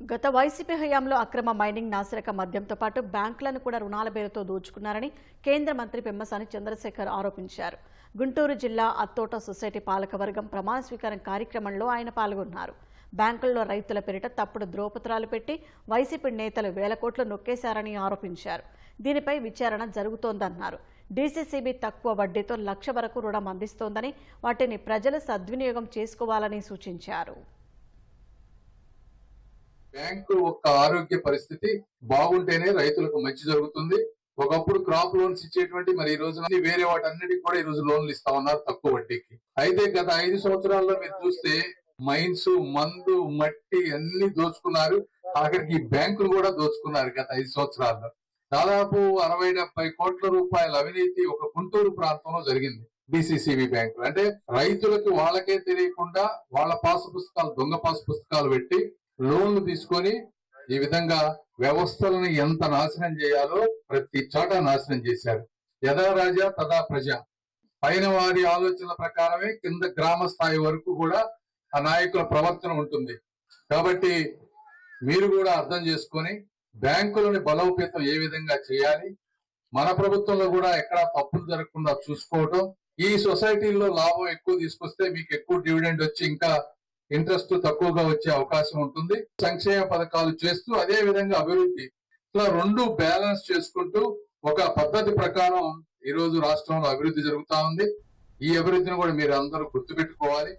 గత వైసీపీ హయాంలో అక్రమ మైనింగ్ నాసిరక మద్యంతో పాటు బ్యాంకులను కూడా రుణాల పేరుతో దోచుకున్నారని కేంద్ర మంత్రి పెమ్మసాని చంద్రశేఖర్ ఆరోపించారు. గుంటూరు జిల్లా అత్తోట సొసైటీ పాలకవర్గం ప్రమాణ స్వీకారం కార్యక్రమంలో ఆయన పాల్గొన్నారు. బ్యాంకుల్లో రైతుల పేరిట తప్పుడు ధ్రువపత్రాలు పెట్టి వైసీపీ నేతలు వేల కోట్లు నొక్కేశారని ఆరోపించారు. దీనిపై విచారణ జరుగుతోందన్నారు. డీసీసీబీ తక్కువ వడ్డీతో లక్ష వరకు రుణం అందిస్తోందని వాటిని ప్రజలు సద్వినియోగం చేసుకోవాలని సూచించారు. బ్యాంకు యొక్క ఆరోగ్య పరిస్థితి బాగుంటేనే రైతులకు మంచి జరుగుతుంది. ఒకప్పుడు క్రాప్ లోన్స్ ఇచ్చేటువంటి మరి ఈ రోజు వేరే వాటి అన్నిటికీ కూడా ఈ రోజు లోన్లు ఇస్తా ఉన్నారు తక్కువ వడ్డీకి. అయితే గత ఐదు సంవత్సరాల్లో మీరు చూస్తే మైన్స్ మందు మట్టి అన్ని దోచుకున్నారు. అక్కడికి ఈ బ్యాంకులు కూడా దోచుకున్నారు గత ఐదు సంవత్సరాల్లో. దాదాపు అరవై డెబ్బై కోట్ల రూపాయల అవినీతి ఒక గుంటూరు ప్రాంతంలో జరిగింది డిసిసిబి బ్యాంకు అంటే రైతులకు వాళ్ళకే తెలియకుండా వాళ్ళ పాసు పుస్తకాలు దొంగ పాసు పుస్తకాలు పెట్టి లోన్లు తీసుకొని ఈ విధంగా వ్యవస్థలను ఎంత నాశనం చేయాలో ప్రతి చోట నాశనం చేశారు. యథా రాజా తదా ప్రజ. పైన వారి ఆలోచనల ప్రకారమే కింద గ్రామ స్థాయి వరకు కూడా ఆ నాయకుల ప్రవర్తన ఉంటుంది. కాబట్టి మీరు కూడా అర్థం చేసుకొని బ్యాంకులని బలోపేతం ఏ విధంగా చేయాలి మన ప్రభుత్వంలో కూడా ఎక్కడా తప్పులు జరగకుండా చూసుకోవటం ఈ సొసైటీల్లో లాభం ఎక్కువ తీసుకొస్తే మీకు ఎక్కువ డివిడెండ్ వచ్చి ఇంకా ఇంట్రెస్ట్ తక్కువగా వచ్చే అవకాశం ఉంటుంది. సంక్షేమ పథకాలు చేస్తూ అదే విధంగా అభివృద్ధి. ఇట్లా రెండు బ్యాలెన్స్ చేసుకుంటూ ఒక పద్ధతి ప్రకారం ఈ రోజు రాష్ట్రంలో అభివృద్ధి జరుగుతా ఉంది. ఈ అభివృద్ధిని కూడా మీరు అందరూ గుర్తుపెట్టుకోవాలి.